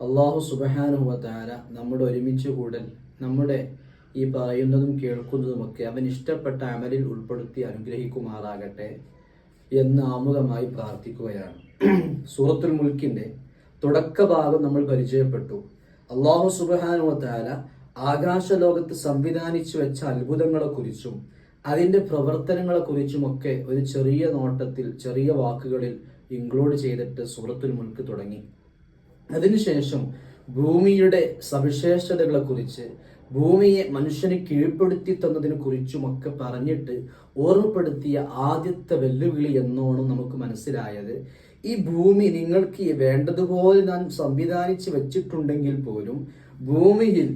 അള്ളാഹു സുബഹാനുവതാര നമ്മുടെ ഒരുമിച്ച് കൂടൽ നമ്മുടെ ഈ പറയുന്നതും കേൾക്കുന്നതുമൊക്കെ അവൻ ഇഷ്ടപ്പെട്ട അമലിൽ ഉൾപ്പെടുത്തി അനുഗ്രഹിക്കുമാറാകട്ടെ എന്ന് ആമുഖമായി പ്രാർത്ഥിക്കുകയാണ്. സൂറത്തുൽ മുൽക്കിന്റെ തുടക്കഭാഗം നമ്മൾ പരിചയപ്പെട്ടു. അള്ളാഹു സുബഹാനുവതാര ആകാശലോകത്ത് സംവിധാനിച്ചു വെച്ച അത്ഭുതങ്ങളെക്കുറിച്ചും അതിന്റെ പ്രവർത്തനങ്ങളെക്കുറിച്ചുമൊക്കെ ഒരു ചെറിയ നോട്ടത്തിൽ ചെറിയ വാക്കുകളിൽ ഇൻക്ലൂഡ് ചെയ്തിട്ട് സൂറത്തുൽ മുൽക്ക് തുടങ്ങി. അതിനുശേഷം ഭൂമിയുടെ സവിശേഷതകളെ കുറിച്ച് ഭൂമിയെ മനുഷ്യനെ കീഴ്പ്പെടുത്തി തന്നതിനെ കുറിച്ചുമൊക്കെ പറഞ്ഞിട്ട് ഓർമ്മപ്പെടുത്തിയ ആദ്യത്തെ വെല്ലുവിളി എന്നോണം നമുക്ക് മനസ്സിലായത് ഈ ഭൂമി നിങ്ങൾക്ക് വേണ്ടതുപോലെ ഞാൻ സംവിധാനിച്ച് വെച്ചിട്ടുണ്ടെങ്കിൽ പോലും ഭൂമിയിൽ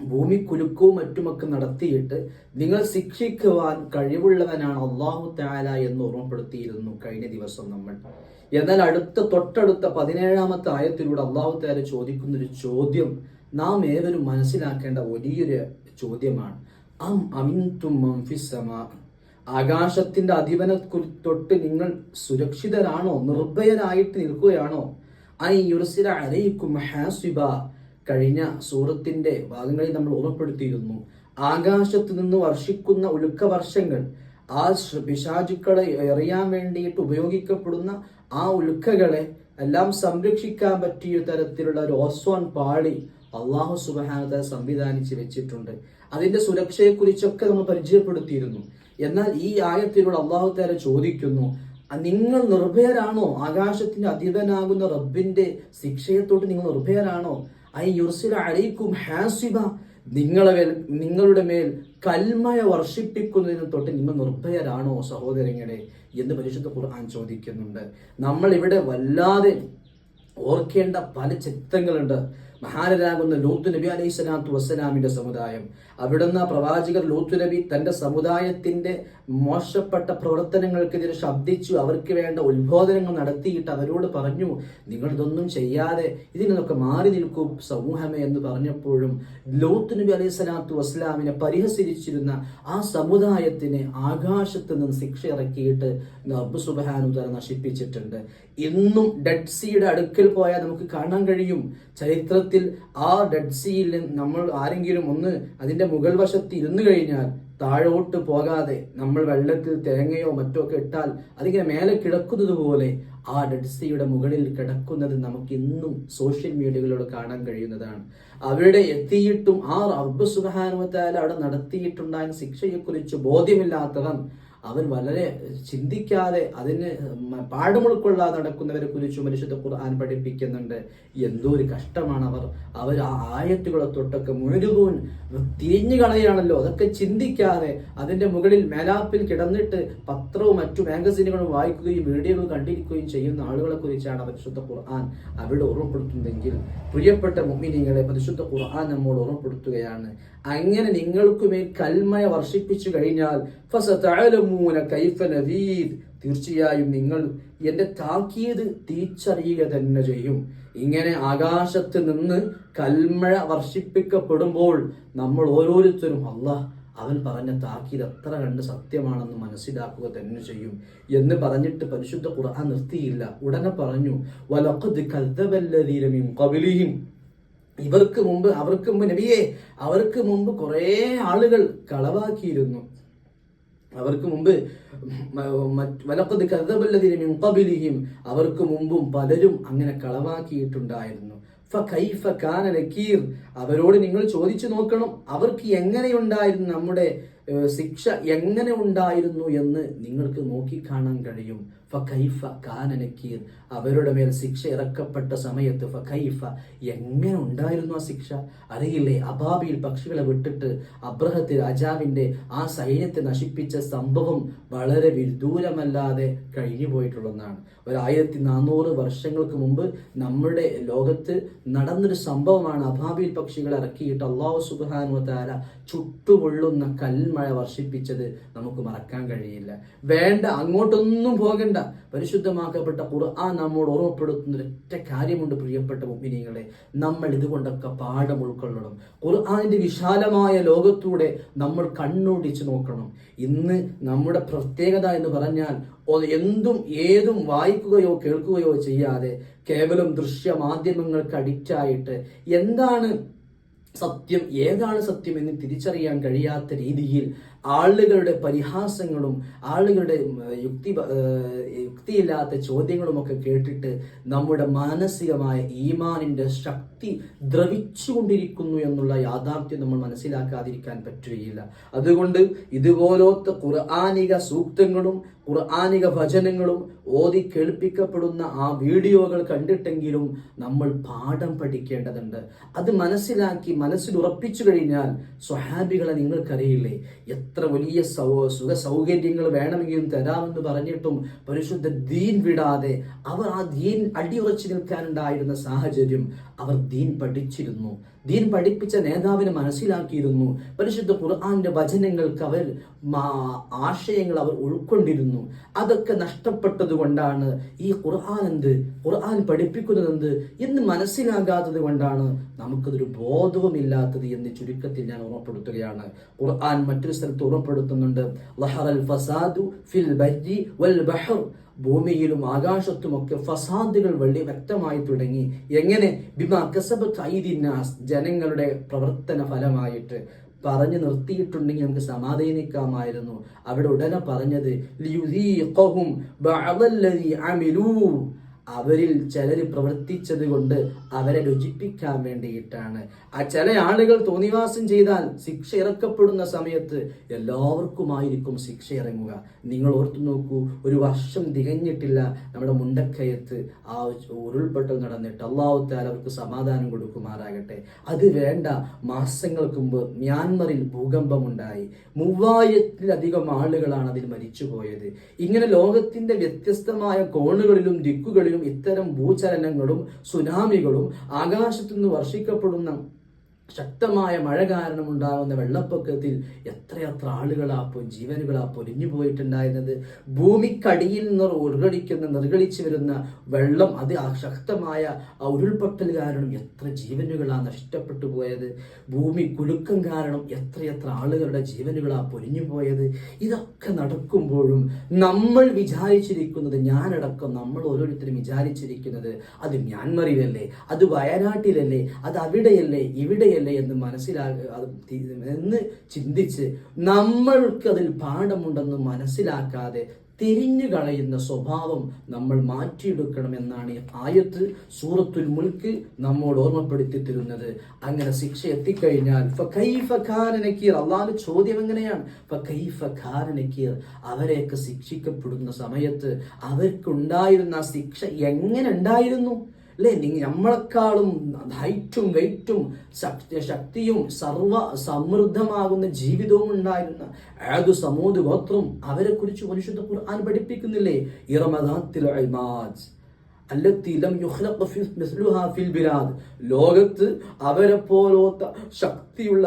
ഭൂമി കുലുക്കവും മറ്റുമൊക്കെ നടത്തിയിട്ട് നിങ്ങൾ ശിക്ഷിക്കുവാൻ കഴിവുള്ളവനാണ് അള്ളാഹു താല എന്ന് ഓർമ്മപ്പെടുത്തിയിരുന്നു കഴിഞ്ഞ ദിവസം നമ്മൾ. എന്നാൽ അടുത്ത തൊട്ടടുത്ത പതിനേഴാമത്തെ ആയത്തിലൂടെ അള്ളാഹു താല ചോദിക്കുന്ന ഒരു ചോദ്യം നാം ഏവരും മനസ്സിലാക്കേണ്ട വലിയൊരു ചോദ്യമാണ്. അം അമിൻതും ആകാശത്തിന്റെ അധിപനെ തൊട്ട് നിങ്ങൾ സുരക്ഷിതരാണോ നിർഭയരായിട്ട് നിൽക്കുകയാണോ? ഐ യുർസില കഴിഞ്ഞ സൂറത്തിന്റെ ഭാഗങ്ങളിൽ നമ്മൾ ഓർമ്മപ്പെടുത്തിയിരുന്നു. ആകാശത്ത് നിന്ന് വർഷിക്കുന്ന ഉലുക്ക വർഷങ്ങൾ ആ പിശാചുക്കളെ എറിയാൻ വേണ്ടിയിട്ട് ഉപയോഗിക്കപ്പെടുന്ന ആ ഉൽക്കകളെ എല്ലാം സംരക്ഷിക്കാൻ പറ്റിയ തരത്തിലുള്ള ഒരു ഓസോൺ പാളി അള്ളാഹു സുബഹാനത സംവിധാനിച്ച് വെച്ചിട്ടുണ്ട്. അതിന്റെ സുരക്ഷയെക്കുറിച്ചൊക്കെ നമ്മൾ പരിചയപ്പെടുത്തിയിരുന്നു. എന്നാൽ ഈ ആയത്തിലൂടെ അള്ളാഹു താര ചോദിക്കുന്നു നിങ്ങൾ നിർഭയരാണോ? ആകാശത്തിന്റെ അധീതനാകുന്ന റബ്ബിന്റെ ശിക്ഷയത്തോട്ട് നിങ്ങൾ നിർഭയരാണോ? ഹാസിബ. നിങ്ങളെ നിങ്ങളുടെ മേൽ കൽമയ വർഷിപ്പിക്കുന്നതിന് തൊട്ട് നിങ്ങൾ നിർഭയരാണോ സഹോദരങ്ങളെ എന്ന് പരിശുദ്ധ ഖുർആൻ ചോദിക്കുന്നുണ്ട്. നമ്മൾ ഇവിടെ വല്ലാതെ ഓർക്കേണ്ട പല ചിത്രങ്ങളുണ്ട്. മഹാനരാകുന്ന ലൂത്ത് നബി അലൈഹി സ്വലാത്തു വസ്സലാമിന്റെ സമുദായം. അവിടുന്ന് പ്രവാചകർ ലൂത്ത് നബി തന്റെ സമുദായത്തിന്റെ മോശപ്പെട്ട പ്രവർത്തനങ്ങൾക്കെതിരെ ശബ്ദിച്ചു അവർക്ക് വേണ്ട ഉത്ബോധനങ്ങൾ നടത്തിയിട്ട് അവരോട് പറഞ്ഞു നിങ്ങൾ ഇതൊന്നും ചെയ്യാതെ ഇതിൽ നിന്നൊക്കെ മാറി നിൽക്കൂ സമൂഹമേ എന്ന് പറഞ്ഞപ്പോഴും ലൂത്ത് നബി അലൈഹി സ്വലാത്തു വസ്സലാമിനെ പരിഹസിച്ചിരുന്ന ആ സമുദായത്തിന് ആകാശത്ത് നിന്ന് ശിക്ഷ ഇറക്കിയിട്ട് റബ്ബ് സുബഹാനു തല നശിപ്പിച്ചിട്ടുണ്ട്. ഇന്നും ഡെഡ് സീയുടെ അടുക്കൽ പോയാൽ നമുക്ക് കാണാൻ കഴിയും. ചരിത്രത്തിൽ ആ ഡെഡ് സീയിൽ നമ്മൾ ആരെങ്കിലും ഒന്ന് അതിന്റെ മുകൾ വശത്ത് ഇരുന്നു കഴിഞ്ഞാൽ താഴോട്ട് പോകാതെ നമ്മൾ വെള്ളത്തിൽ തേങ്ങയോ മറ്റോ ഒക്കെ ഇട്ടാൽ അതിങ്ങനെ മേലെ കിടക്കുന്നത് പോലെ ആ ഡെഡ് സീയുടെ മുകളിൽ കിടക്കുന്നത് നമുക്ക് ഇന്നും സോഷ്യൽ മീഡിയകളിലൂടെ കാണാൻ കഴിയുന്നതാണ്. അവിടെ എത്തിയിട്ടും ആ റബ്ബ് സുബാനുവത്താൽ അവിടെ നടത്തിയിട്ടുണ്ടായ ശിക്ഷയെക്കുറിച്ച് ബോധ്യമില്ലാത്തവൻ അവൻ വളരെ ചിന്തിക്കാതെ അതിന് പാഠമുൾക്കൊള്ളാതെ നടക്കുന്നവരെ കുറിച്ച് പരിശുദ്ധ ഖുർആൻ പഠിപ്പിക്കുന്നുണ്ട്. എന്തോ ഒരു കഷ്ടമാണ് അവർ അവർ ആ ആയത്തുകളെ തൊട്ടൊക്കെ മുഴുകൂൻ തിരിഞ്ഞു കളയാണല്ലോ അതൊക്കെ ചിന്തിക്കാതെ അതിന്റെ മുകളിൽ മേലാപ്പിൽ കിടന്നിട്ട് പത്രവും മറ്റു മാഗസീനുകളും വായിക്കുകയും വീഡിയോകൾ കണ്ടിരിക്കുകയും ചെയ്യുന്ന ആളുകളെ കുറിച്ചാണ് പരിശുദ്ധ ഖുർആൻ അവിടെ ഓർമ്മപ്പെടുത്തുന്നതെങ്കിൽ പ്രിയപ്പെട്ട മുഅ്മിനീങ്ങളെ പരിശുദ്ധ ഖുർആൻ നമ്മോട് ഓർമ്മപ്പെടുത്തുകയാണ്. അങ്ങനെ നിങ്ങൾക്കുമേൽ കൽമയ വർഷിപ്പിച്ചു കഴിഞ്ഞാൽ തീർച്ചയായും നിങ്ങൾ എന്റെ താക്കീത് തിരിച്ചറിയുക തന്നെ ചെയ്യും. ഇങ്ങനെ ആകാശത്ത് നിന്ന് കൽമഴ വർഷിപ്പിക്കപ്പെടുമ്പോൾ നമ്മൾ ഓരോരുത്തരും അള്ളാഹ് അവൻ പറഞ്ഞ താക്കീത് എത്ര കണ്ട് സത്യമാണെന്ന് മനസ്സിലാക്കുക തന്നെ ചെയ്യും. എന്ന് പറഞ്ഞിട്ട് പരിശുദ്ധ ഖുർആൻ നിർത്തിയില്ല. ഉടനെ പറഞ്ഞു വലഖദ് കദ്ദബല്ലദീന മിൻ ഇവർക്ക് മുമ്പ് അവർക്ക് മുമ്പ് നബിയെ അവർക്ക് മുമ്പ് കുറേ ആളുകൾ കളവാക്കിയിരുന്നു. അവർക്ക് മുമ്പ് വലക്കത് കഥബല്ലതിന് മിൻ അവർക്ക് മുമ്പും പലരും അങ്ങനെ കളവാക്കിയിട്ടുണ്ടായിരുന്നു. ഫകൈഫ കാന അവരോട് നിങ്ങൾ ചോദിച്ചു നോക്കണം അവർക്ക് എങ്ങനെയുണ്ടായിരുന്നു നമ്മുടെ ശിക്ഷ എങ്ങനെ ഉണ്ടായിരുന്നു എന്ന് നിങ്ങൾക്ക് നോക്കിക്കാണാൻ കഴിയും. അവരുടെ മേൽ ശിക്ഷ ഇറക്കപ്പെട്ട സമയത്ത് ഫൈഫ എങ്ങനെ ഉണ്ടായിരുന്നു ആ ശിക്ഷ? അറിയില്ലേ? അബാബിയിൽ പക്ഷികളെ വിട്ടിട്ട് അബ്രഹത്തിൽ രാജാവിന്റെ ആ സൈന്യത്തെ നശിപ്പിച്ച സംഭവം വളരെ വിദൂരമല്ലാതെ കഴിഞ്ഞു പോയിട്ടുള്ളതാണ് ഒരു ആയിരത്തി നാനൂറ് വർഷങ്ങൾക്ക് മുമ്പ് നമ്മുടെ ലോകത്ത് നടന്നൊരു സംഭവമാണ് അബാബിൽ പക്ഷികളെ ഇറക്കിയിട്ട് അള്ളാഹു സുബാനു താര ചുട്ടുപൊള്ളുന്ന കൽമഴ വർഷിപ്പിച്ചത് നമുക്ക് മറക്കാൻ കഴിയില്ല. വേണ്ട അങ്ങോട്ടൊന്നും പോകണ്ട. വേണ്ട. പരിശുദ്ധമാക്കപ്പെട്ട ഖുർആൻ നമ്മോട് ഓർമ്മപ്പെടുത്തുന്ന ഒരൊറ്റ കാര്യമുണ്ട് പ്രിയപ്പെട്ട മുഅ്മിനീങ്ങളെ. നമ്മൾ ഇതുകൊണ്ടൊക്കെ പാഠം ഉൾക്കൊള്ളണം. ഖുർആനിന്റെ വിശാലമായ ലോകത്തൂടെ നമ്മൾ കണ്ണോടിച്ച് നോക്കണം. ഇന്ന് നമ്മുടെ പ്രത്യേകത എന്ന് പറഞ്ഞാൽ എന്തും ഏതും വായിക്കുകയോ കേൾക്കുകയോ ചെയ്യാതെ കേവലം ദൃശ്യ മാധ്യമങ്ങൾക്ക് അഡിക്റ്റായിട്ട് എന്താണ് സത്യം ഏതാണ് സത്യം എന്ന് തിരിച്ചറിയാൻ കഴിയാത്ത രീതിയിൽ ആളുകളുടെ പരിഹാസങ്ങളും ആളുകളുടെ യുക്തി യുക്തിയില്ലാത്ത ചോദ്യങ്ങളുമൊക്കെ കേട്ടിട്ട് നമ്മുടെ മാനസികമായ ഈമാനിന്റെ ശക്തി ദ്രവിച്ചുകൊണ്ടിരിക്കുന്നു എന്നുള്ള യാഥാർത്ഥ്യം നമ്മൾ മനസ്സിലാക്കാതിരിക്കാൻ പറ്റുകയില്ല. അതുകൊണ്ട് ഇതുപോലത്തെ ഖുർആാനിക സൂക്തങ്ങളും ഖുർആാനിക ഭജനങ്ങളും ഓതി കേൾപ്പിക്കപ്പെടുന്ന ആ വീഡിയോകൾ കണ്ടിട്ടെങ്കിലും നമ്മൾ പാഠം പഠിക്കേണ്ടതുണ്ട്. അത് മനസ്സിലാക്കി മനസ്സിൽ ഉറപ്പിച്ചു കഴിഞ്ഞാൽ സ്വഹാബികളെ നിങ്ങൾക്കറിയില്ലേ? എത്ര വലിയ സൗ സുഖ സൗകര്യങ്ങൾ വേണമെങ്കിലും തരാമെന്ന് പറഞ്ഞിട്ടും പരിശുദ്ധ ദീൻ വിടാതെ അവർ ആ ദീൻ അടിയുറച്ചു നിൽക്കാനുണ്ടായിരുന്ന സാഹചര്യം അവർ ദീൻ പഠിച്ചിരുന്നു. ദീൻ പഠിപ്പിച്ച നേതാവിനെ മനസ്സിലാക്കിയിരുന്നു. പരിശുദ്ധ ഖുർആാന്റെ വചനങ്ങൾക്ക് അവർ ആശയങ്ങൾ അവർ ഉൾക്കൊണ്ടിരുന്നു. അതൊക്കെ നഷ്ടപ്പെട്ടത് കൊണ്ടാണ് ഈ ഖുർആൻ എന്ത്? ഖുർആൻ പഠിപ്പിക്കുന്നത് എന്ത്? എന്ന് മനസ്സിലാകാത്തത് കൊണ്ടാണ് നമുക്കതൊരു ബോധവുമില്ലാത്തത് എന്ന് ചുരുക്കത്തിൽ ഞാൻ ഓർമ്മപ്പെടുത്തുകയാണ്. ഖുർആൻ മറ്റൊരു സ്ഥലത്ത് ഓർമ്മപ്പെടുത്തുന്നുണ്ട്. ലഹറൽ ഫസാദു ഫിൽ വൽ ബഹർ. ഭൂമിയിലും ആകാശത്തുമൊക്കെ ഫസാദുകൾ വലിയ വ്യക്തമായി തുടങ്ങി. എങ്ങനെ? ബിമാ കസബ് ജനങ്ങളുടെ പ്രവർത്തന ഫലമായിട്ട്. പറഞ്ഞു നിർത്തിയിട്ടുണ്ടെങ്കിൽ നമുക്ക് സമാധാനിക്കാമായിരുന്നു. അവിടെ ഉടനെ പറഞ്ഞത് അവരിൽ ചിലർ പ്രവർത്തിച്ചത് കൊണ്ട് അവരെ രുചിപ്പിക്കാൻ വേണ്ടിയിട്ടാണ്. ആ ചില ആളുകൾ തോന്നിവാസം ചെയ്താൽ ശിക്ഷ ഇറക്കപ്പെടുന്ന സമയത്ത് എല്ലാവർക്കുമായിരിക്കും ശിക്ഷ ഇറങ്ങുക. നിങ്ങൾ ഓർത്തു നോക്കൂ ഒരു വർഷം തികഞ്ഞിട്ടില്ല നമ്മുടെ മുണ്ടക്കയത്ത് ആ ഉരുൾപൊട്ടൽ നടന്നിട്ട്. അള്ളാഹുത്താൽ അവർക്ക് സമാധാനം കൊടുക്കുമാറാകട്ടെ. അത് വേണ്ട മാസങ്ങൾക്ക് മുമ്പ് മ്യാൻമറിൽ ഭൂകമ്പമുണ്ടായി. മൂവായിരത്തിലധികം ആളുകളാണ് അതിൽ മരിച്ചുപോയത്. ഇങ്ങനെ ലോകത്തിന്റെ വ്യത്യസ്തമായ കോണുകളിലും ദിക്കുകളിലും ഇത്തരം ഭൂചലനങ്ങളും സുനാമികളും ആകാശത്തുനിന്ന് വർഷിക്കപ്പെടുന്ന ശക്തമായ മഴ കാരണം ഉണ്ടാകുന്ന വെള്ളപ്പൊക്കത്തിൽ എത്രയെത്ര ആളുകളാപ്പോ ജീവനുകളാ പൊലിഞ്ഞു പോയിട്ടുണ്ടായിരുന്നത് ഭൂമിക്കടിയിൽ നിന്ന് ഉരുകടിക്കുന്ന നിർഗളിച്ചു വരുന്ന വെള്ളം അത് ശക്തമായ ആ ഉരുൾപൊട്ടൽ കാരണം എത്ര ജീവനുകളാ നഷ്ടപ്പെട്ടു പോയത്? ഭൂമി കുലുക്കം കാരണം എത്രയെത്ര ആളുകളുടെ ജീവനുകളാ പൊലിഞ്ഞു പോയത് ഇതൊക്കെ നടക്കുമ്പോഴും നമ്മൾ വിചാരിച്ചിരിക്കുന്നത് ഞാനടക്കം നമ്മൾ ഓരോരുത്തരും വിചാരിച്ചിരിക്കുന്നത് അത് മ്യാൻമറിലല്ലേ അത് വയനാട്ടിലല്ലേ അത് അവിടെയല്ലേ ഇവിടെയല്ലേ എന്ന് മനസ്സിലാക്കുക അത് എന്ന് ചിന്തിച്ച് നമ്മൾക്ക് അതിൽ പാഠമുണ്ടെന്ന് മനസ്സിലാക്കാതെ തിരിഞ്ഞു കളയുന്ന സ്വഭാവം നമ്മൾ മാറ്റിയെടുക്കണമെന്നാണ് ആയത്ത് സൂറത്തുൽ മുൽക്ക് നമ്മോട് ഓർമ്മപ്പെടുത്തി തരുന്നത് അങ്ങനെ ശിക്ഷ എത്തിക്കഴിഞ്ഞാൽ അള്ളാഹ് ചോദ്യം എങ്ങനെയാണ്? അവരെയൊക്കെ ശിക്ഷിക്കപ്പെടുന്ന സമയത്ത് അവർക്കുണ്ടായിരുന്ന ശിക്ഷ എങ്ങനെ ഉണ്ടായിരുന്നു? അല്ലേ? നമ്മളെക്കാളും ഹൈറ്റും വെയിറ്റും ശക്തി ശക്തിയും സർവ സമൃദ്ധമാകുന്ന ജീവിതവും ഉണ്ടായിരുന്ന ഏതു സമൂത് ഗോത്രം അവരെ കുറിച്ച് മനുഷ്യത്തെ ഖുർആൻ പഠിപ്പിക്കുന്നില്ലേ? ഇറമദാത്തിൽ ലോകത്ത് അവരെ പോലോത്ത ശക്തിയുള്ള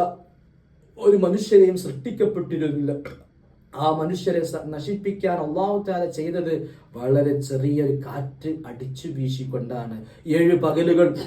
ഒരു മനുഷ്യരെയും സൃഷ്ടിക്കപ്പെട്ടിരുന്നില്ല. ആ മനുഷ്യരെ നശിപ്പിക്കാൻ അള്ളാഹു താല ചെയ്തത് വളരെ ചെറിയൊരു കാറ്റ് അടിച്ചു വീശിക്കൊണ്ടാണ്. ഏഴ് പകലുകൾ.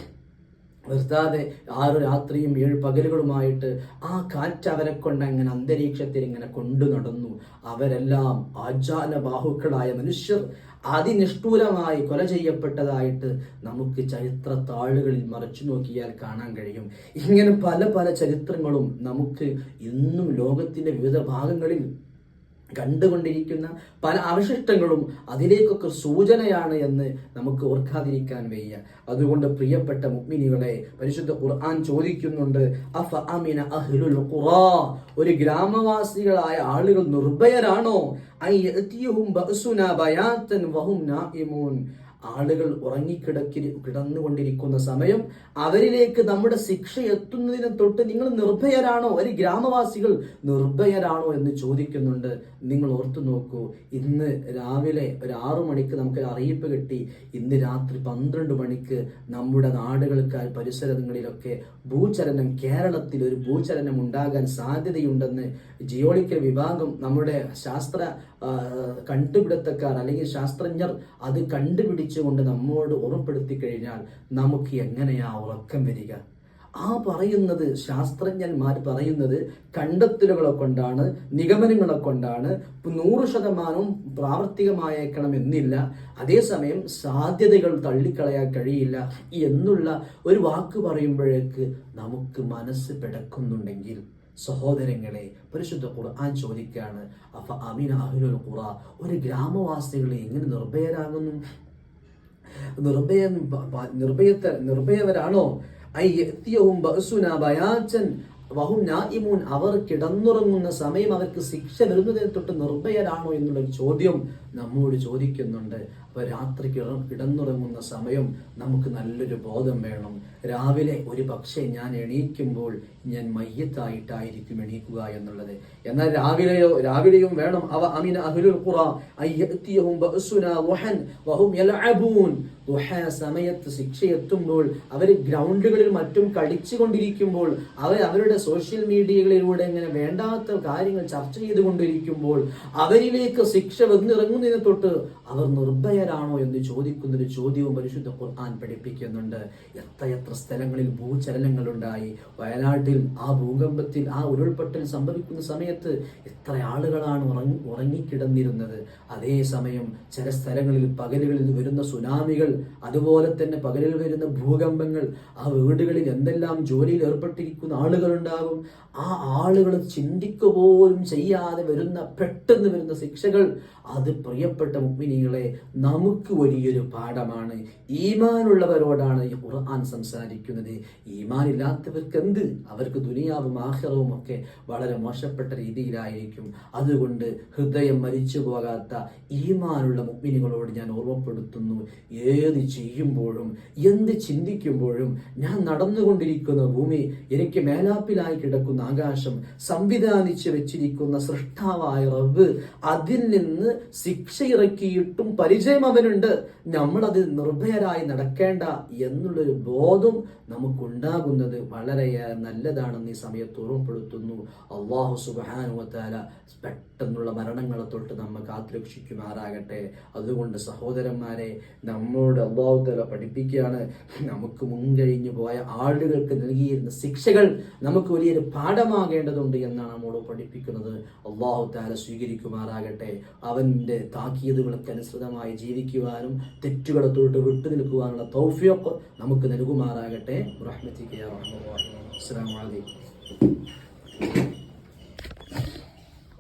നിർത്താതെ ആറ് രാത്രിയും ഏഴ് പകലുകളുമായിട്ട് ആ കാറ്റ് അവരെ കൊണ്ട് അങ്ങനെ അന്തരീക്ഷത്തിൽ ഇങ്ങനെ കൊണ്ടു നടന്നു. അവരെല്ലാം ആജാല ബാഹുക്കളായ മനുഷ്യർ അതിനിഷ്ഠൂരമായി കൊല ചെയ്യപ്പെട്ടതായിട്ട് നമുക്ക് ചരിത്ര താളുകളിൽ മറച്ചു നോക്കിയാൽ കാണാൻ കഴിയും. ഇങ്ങനെ പല പല ചരിത്രങ്ങളും നമുക്ക് ഇന്നും ലോകത്തിന്റെ വിവിധ ഭാഗങ്ങളിൽ കണ്ടുകൊണ്ടിരിക്കുന്ന പല അവശിഷ്ടങ്ങളും അതിലേക്കൊക്കെ സൂചനയാണ് എന്ന് നമുക്ക് ഓർക്കാതിരിക്കാൻ വയ്യ. അതുകൊണ്ട് പ്രിയപ്പെട്ട മുഗ്മിനികളെ പരിശുദ്ധ ഖുർആൻ ചോദിക്കുന്നുണ്ട് അഫ അമിന അഹ്ലുൽ ഖുറാ? ഒരു ഗ്രാമവാസികളായ ആളുകൾ നിർഭയരാണോ? ആളുകൾ ഉറങ്ങിക്കിടക്കി കിടന്നുകൊണ്ടിരിക്കുന്ന സമയം അവരിലേക്ക് നമ്മുടെ ശിക്ഷ എത്തുന്നതിന് തൊട്ട് നിങ്ങൾ നിർഭയരാണോ? ഒരു ഗ്രാമവാസികൾ നിർഭയരാണോ എന്ന് ചോദിക്കുന്നുണ്ട്. നിങ്ങൾ ഓർത്തു നോക്കൂ ഇന്ന് രാവിലെ ഒരു ആറു മണിക്ക് നമുക്ക് അറിയിപ്പ് കിട്ടി. ഇന്ന് രാത്രി പന്ത്രണ്ട് മണിക്ക് നമ്മുടെ നാടുകൾക്ക് പരിസരങ്ങളിലൊക്കെ ഭൂചലനം കേരളത്തിൽ ഒരു ഭൂചലനം ഉണ്ടാകാൻ സാധ്യതയുണ്ടെന്ന് ജിയോളിക്കൽ വിഭാഗം നമ്മുടെ ശാസ്ത്ര കണ്ടുപിടുത്തക്കാർ അല്ലെങ്കിൽ ശാസ്ത്രജ്ഞർ അത് കണ്ടുപിടിച്ചുകൊണ്ട് നമ്മോട് ഉറപ്പെടുത്തി കഴിഞ്ഞാൽ നമുക്ക് എങ്ങനെയാ ഉറക്കം വരിക? ആ പറയുന്നത് ശാസ്ത്രജ്ഞന്മാർ പറയുന്നത് കണ്ടെത്തലുകളെ കൊണ്ടാണ് നിഗമനങ്ങളെ കൊണ്ടാണ് നൂറ് ശതമാനവും പ്രാവർത്തികമായേക്കണം എന്നില്ല. അതേസമയം സാധ്യതകൾ തള്ളിക്കളയാൻ കഴിയില്ല എന്നുള്ള ഒരു വാക്ക് പറയുമ്പോഴേക്ക് നമുക്ക് മനസ്സ് പിടക്കുന്നുണ്ടെങ്കിൽ സഹോദരങ്ങളെ പരിശുദ്ധ ഖുർആൻ ചോദിക്കുകയാണ് അഫ അമീൻ അഹ്ലുൽ ഖുറ? ഒരു ഗ്രാമവാസികളെ എങ്ങനെ നിർഭയരാകുന്നു? നിർഭയ നിർഭയത്തെ നിർഭയവരാണോ? വഹും നായിമൂൻ അവർ കിടന്നുറങ്ങുന്ന സമയം അവർക്ക് ശിക്ഷ വരുന്നതിനെ തൊട്ട് നിർഭയരാണോ എന്നുള്ളൊരു ചോദ്യം നമ്മോട് ചോദിക്കുന്നുണ്ട്. അപ്പോൾ രാത്രി കിട കിടന്നുറങ്ങുന്ന സമയം നമുക്ക് നല്ലൊരു ബോധം വേണം. രാവിലെ ഒരു പക്ഷേ ഞാൻ എണീക്കുമ്പോൾ ഞാൻ മയ്യത്തായിട്ടായിരിക്കും എണീക്കുക എന്നുള്ളത്. എന്നാൽ രാവിലെയോ രാവിലെയും വേണം. അവ അമിന അഹ്ലുൽ ഖുറ വഹും യലഅബൂൻ. സമയത്ത് ശിക്ഷ എത്തുമ്പോൾ അവർ ഗ്രൗണ്ടുകളിൽ മറ്റും കളിച്ചുകൊണ്ടിരിക്കുമ്പോൾ അവർ അവരുടെ സോഷ്യൽ മീഡിയകളിലൂടെ ഇങ്ങനെ വേണ്ടാത്ത കാര്യങ്ങൾ ചർച്ച ചെയ്തുകൊണ്ടിരിക്കുമ്പോൾ അവരിലേക്ക് ശിക്ഷ വന്നിറങ്ങുന്നതിനെ തൊട്ട് അവർ നിർഭയരാണോ എന്ന് ചോദിക്കുന്ന ഒരു ചോദ്യവും പരിശുദ്ധ ഖുർആൻ പഠിപ്പിക്കുന്നുണ്ട്. എത്ര എത്ര സ്ഥലങ്ങളിൽ ഭൂചലനങ്ങൾ ഉണ്ടായി വയനാട്ടിൽ ആ ഭൂകമ്പത്തിൽ ആ ഉരുൾപൊട്ടൽ സംഭവിക്കുന്ന സമയത്ത് എത്ര ആളുകളാണ് ഉറങ്ങി ഉറങ്ങിക്കിടന്നിരുന്നത്. അതേസമയം ചില സ്ഥലങ്ങളിൽ പകലുകളിൽ വരുന്ന സുനാമികൾ അതുപോലെ തന്നെ പകലിൽ വരുന്ന ഭൂകമ്പങ്ങൾ ആ വീടുകളിൽ എന്തെല്ലാം ജോലിയിൽ ഏർപ്പെട്ടിരിക്കുന്ന ആളുകളുണ്ടാകും. ആ ആളുകൾ ചിന്തിക്കുക പോലും ചെയ്യാതെ വരുന്ന പെട്ടെന്ന് വരുന്ന ശിക്ഷകൾ അത് പ്രിയപ്പെട്ട മുമ്പിനികളെ നമുക്ക് വലിയൊരു പാഠമാണ്. ഈമാനുള്ളവരോടാണ് ഈ ഖുർആൻ സംസാരിക്കുന്നത്. ഈമാൻ ഇല്ലാത്തവർക്ക് എന്ത് അവർക്ക് ദുനിയാവും ആഹ്റവും ഒക്കെ വളരെ മോശപ്പെട്ട രീതിയിലായിരിക്കും. അതുകൊണ്ട് ഹൃദയം മരിച്ചു പോകാത്ത ഈമാനുള്ള മുമ്പിനികളോട് ഞാൻ ഓർമ്മപ്പെടുത്തുന്നു. ഏത് ചെയ്യുമ്പോഴും എന്ത് ചിന്തിക്കുമ്പോഴും ഞാൻ നടന്നുകൊണ്ടിരിക്കുന്ന ഭൂമി എനിക്ക് മേലാപ്പിലായി കിടക്കുന്ന ആകാശം സംവിധാനിച്ച് വെച്ചിരിക്കുന്ന സൃഷ്ടാവായ റബ്ബ് അതിൽ നിന്ന് ശിക്ഷ ഇറക്കിയിട്ടും പരിചയം അവനുണ്ട്. നമ്മളത് നിർഭയരായി നടക്കേണ്ട എന്നുള്ളൊരു ബോധം നമുക്കുണ്ടാകുന്നത് വളരെയേറെ നല്ലതാണെന്ന് ഈ സമയത്ത് ഓർമ്മപ്പെടുത്തുന്നു. അള്ളാഹു സുബാനുവത്താല പെട്ടെന്നുള്ള മരണങ്ങളെ തൊട്ട് നമ്മെ കാത്തുരക്ഷിക്കുമാറാകട്ടെ. അതുകൊണ്ട് സഹോദരന്മാരെ നമ്മളോട് അള്ളാഹു തല പഠിപ്പിക്കുകയാണ്. നമുക്ക് മുൻകഴിഞ്ഞു പോയ ആളുകൾക്ക് നൽകിയിരുന്ന ശിക്ഷകൾ നമുക്ക് വലിയൊരു പാഠമാകേണ്ടതുണ്ട് എന്നാണ് നമ്മോട് പഠിപ്പിക്കുന്നത്. അള്ളാഹു താല സ്വീകരിക്കുമാറാകട്ടെ. അവന്റെ താക്കീതുകൾക്ക് അനുസൃതമായി ജീവിക്കുവാനും തെറ്റുകളെ തൊട്ട് വിട്ടു നിൽക്കുവാനുള്ള തൗഫിയൊക്കെ നമുക്ക് നൽകുമാറാകട്ടെ. റഹ്മത്തിക്ക് അസ്സാം വലൈക്കും